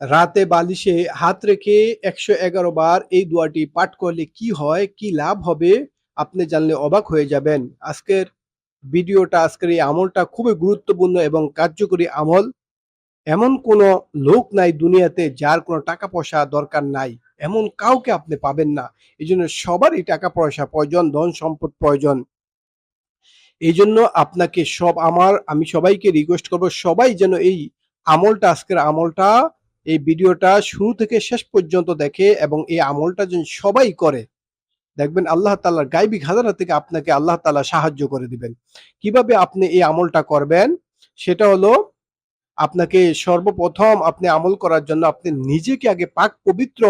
রাতে বালিশে হাত রেখে একশো এগারো বার এই দোয়াটি পাঠ করলে কি হয়, কি লাভ হবে, আপনি জানলে অবাক হয়ে যাবেন। আজকের ভিডিওটা, আজকের এই আমলটা খুবই গুরুত্বপূর্ণ এবং কার্যকরী আমল। এমন কোনো লোক নাই দুনিয়াতে যার কোনো টাকা পয়সা দরকার নাই। এমন কাউকে আপনি পাবেন না। এই জন্য সবারই টাকা পয়সা প্রয়োজন ধন সম্পদ প্রয়োজন। এই জন্য আপনাকে সব আমার, আমি সবাইকে রিকোয়েস্ট করব, সবাই যেন এই আমলটা, আজকের আমলটা এই ভিডিওটা শুরু থেকে শেষ পর্যন্ত দেখে এবং এই আমলটা যেন সবাই করে, দেখবেন আল্লাহ তাল্লাহর গাইবী খাজানা থেকে আপনাকে আল্লাহ তাআলা সাহায্য করে দিবেন। কীভাবে আপনি এই আমলটা করবেন? সেটা হলো আপনাকে সর্বপ্রথম আপনি আমল করার জন্য আপনি নিজেকে আগে পাক পবিত্র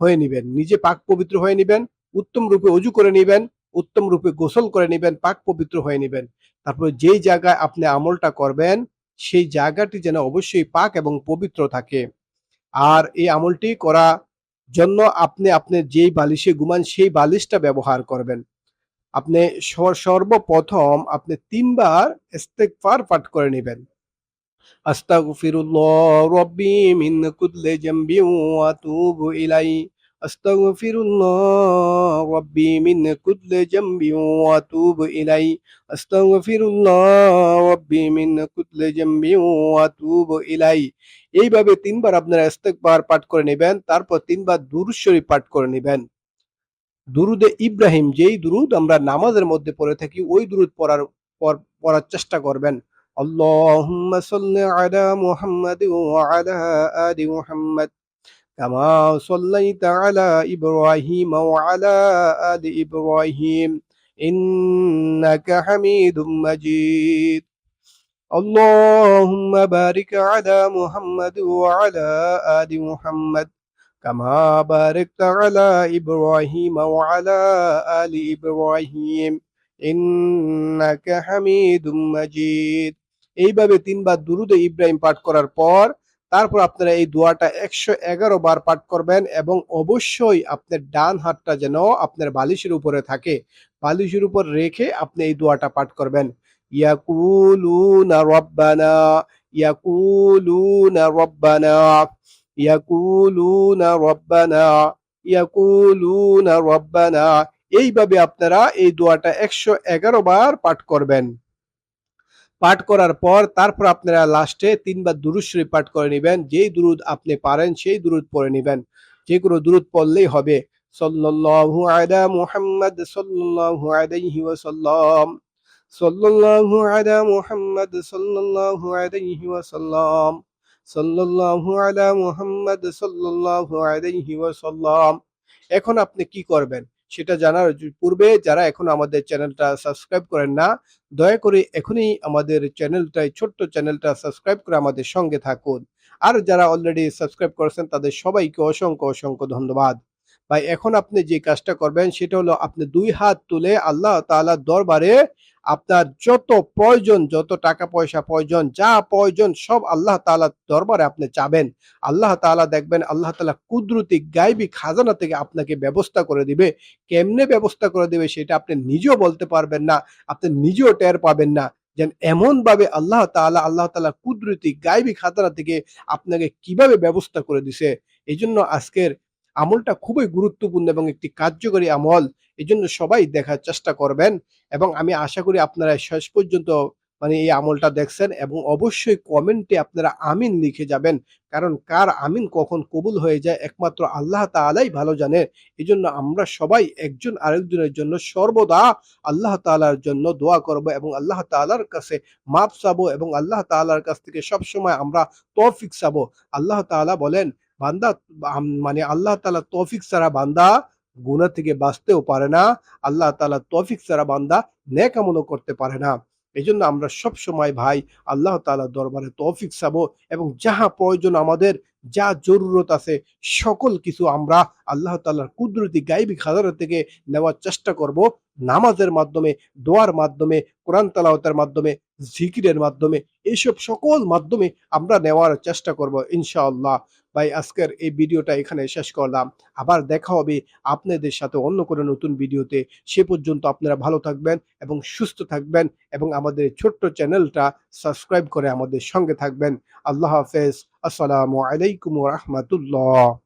হয়ে নেবেন। নিজে পাক পবিত্র হয়ে নেবেন, উত্তম রূপে অজু করে নেবেন, উত্তম রূপে গোসল করে নেবেন, পাক পবিত্র হয়ে নেবেন। তারপরে যেই জায়গায় আপনি আমলটা করবেন, সেই জায়গাটি যেন অবশ্যই পাক এবং পবিত্র থাকে। আর এই আমলটি করা জন্য আপনি আপনি যেই বালিশে ঘুমান, সেই বালিশটা ব্যবহার করবেন। আপনি সর- সর্বপ্রথম আপনি তিনবার ইস্তেগফার পাঠ করে নেবেন। আস্তাগফিরুল্লাহ রব্বি মিন কুল্লি জামবি ওয়া আতুবু ইলাই আস্তাগফিরুল্লাহ রব্বি মিন কুল্লি জামবি ওয়া আতুবু ইলাই আস্তাগফিরুল্লাহ রব্বি মিন কুল্লি জামবি ওয়া আতুবু ইলাই এইভাবে তিনবার আপনারা ইস্তেগফার পাঠ করে নেবেন, তারপর তিনবার দুরূদ শরীফ পাঠ করে নেবেন। দুরুদে ইব্রাহিম, যেই দুরুদ আমরা নামাজের মধ্যে পড়ে থাকি, ওই দুরুদ পড়ার পর- পড়ার চেষ্টা করবেন। আল্লাহুম্মা সাল্লি আলা মুহাম্মাদ ওয়া আলা আলি মুহাম্মাদ। কামা সাল্লাইতা আলা ইব্রাহিম ওয়া আলা আলি ইব্রাহিম ইন্নাকা হামিদুম মাজিদ اللهم بارك على محمد وعلى آل محمد كما باركت على إبراهيم وعلى آل إبراهيم إنك حميد مجيد এইভাবে তিনবার দুরুদে ইব্রাহিম পাঠ করার পর তারপর আপনারা এই দোয়াটা একশো এগারো বার পাঠ করবেন এবং অবশ্যই আপনার ডান হাতটা যেন আপনার বালিশের উপরে থাকে। বালিশের উপর রেখে আপনি এই দোয়াটা পাঠ করবেন। ইয়াকুলুনা রব্বানা ইয়াকুলুনা রব্বানা ইয়াকুলুনা রব্বানা ইয়াকুলুনা রব্বানা। এইভাবে আপনারা এই দোয়াটা একশো এগারো বার পাঠ করবেন। পাঠ করার পর তারপর আপনারা লাস্টে তিনবার দুরুদ শরীফ পাঠ করে নেবেন। যেই দুরুদ আপনি পারেন, সেই দুরুদ পড়ে নেবেন। যে কোনো দুরুদ পড়লেই হবে। সাল্লাল্লাহু আলা মুহাম্মদ, সাল্লাল্লাহু আলাইহি ওয়াসাল্লাম। সাল্লাল্লাহু আলা মুহাম্মদ, সাল্লাল্লাহু আলাইহি ওয়াসাল্লাম। সাল্লাল্লাহু আলা মুহাম্মদ, সাল্লাল্লাহু আলাইহি ওয়াসাল্লাম। এখন আপনি কি করবেন? সেটা জানার পূর্বে যারা এখন আমাদের চ্যানেলটা সাবস্ক্রাইব করেন না, দয়া করে এখনই আমাদের চ্যানেলটাই ছোট্ট চ্যানেলটা সাবস্ক্রাইব করে আমাদের সঙ্গে থাকুন। আর যারা অলরেডি সাবস্ক্রাইব করেছেন, তাদের সবাইকে অসংখ্য অসংখ্য ধন্যবাদ। ভাই, এখন আপনি যে কাজটা করবেন, সেটা হলো আপনি দুই হাত তুলে আল্লাহ তালা দরবারে আপনার যত প্রয়োজন, যত টাকা পয়সা প্রয়োজন, যা প্রয়োজন, সব আল্লাহ তাআলার দরবারে আপনি চাবেন। আল্লাহ তাআলা দেখবেন, আল্লাহ তালা কুদরতি, গাইবি খাজানা থেকে আপনাকে ব্যবস্থা করে দিবে। কেমনে ব্যবস্থা করে দেবে সেটা আপনি নিজেও বলতে পারবেন না, আপনি নিজেও টের পাবেন না। যেন এমন ভাবে আল্লাহ তাআলা, আল্লাহ তালা কুদরতি, গাইবি খাজানা থেকে আপনাকে কীভাবে ব্যবস্থা করে দিছে। এই জন্য আজকের আমলটা খুবই গুরুত্বপূর্ণ এবং একটি কার্যকরী আমল এই জন্য সবাই দেখার চেষ্টা করবেন। এবং আমি আশা করি আপনারা শেষ পর্যন্ত মানে এই আমলটা দেখছেন এবং অবশ্যই কমেন্টে আপনারা আমিন লিখে যাবেন। কারণ কার আমিন কখন কবুল হয়ে যায় একমাত্র আল্লাহ তাআলাই ভালো জানে। এই জন্য আমরা সবাই একজন আরেকজনের জন্য সর্বদা আল্লাহ তাআলার জন্য দোয়া করব এবং আল্লাহ তাআলার কাছে মাপ চাবো এবং আল্লাহ তাআলার কাছ থেকে সব সময় আমরা তৌফিক চাবো। আল্লাহ তাআলা বলেন বান্দা মানে আল্লাহ তালা তৌফিক ছাড়া বান্দা গুনাহ থেকে বাঁচতেও পারে না। আল্লাহ তালা তৌফিক ছাড়া বান্দা নেক আমলও করতে পারে না। এই জন্য আমরা সব সময় ভাই, আল্লাহ তালা দরবারে তৌফিক চাবো এবং যাহা প্রয়োজন আমাদের, যা জরুরত আছে, সকল কিছু আমরা আল্লাহ তাআলার কুদরতি গাইবি খাজানা থেকে নেওয়ার চেষ্টা করব। নামাজের মাধ্যমে, দোয়ার মাধ্যমে, কোরআন তালাওয়াতের মাধ্যমে জিকিরের মাধ্যমে এইসব সকল মাধ্যমে আমরা নেওয়ার চেষ্টা করব ইনশাআল্লাহ। ভাই, আজকের এই ভিডিওটা এখানে শেষ করলাম। আবার দেখা হবে আপনাদের সাথে অন্য কোনো নতুন ভিডিওতে। সে পর্যন্ত আপনারা ভালো থাকবেন এবং সুস্থ থাকবেন এবং আমাদের ছোট্ট চ্যানেলটা সাবস্ক্রাইব করে আমাদের সঙ্গে থাকবেন। আল্লাহ হাফেজ। আসসালামু আলাইকুম রহমতুল্লাহ।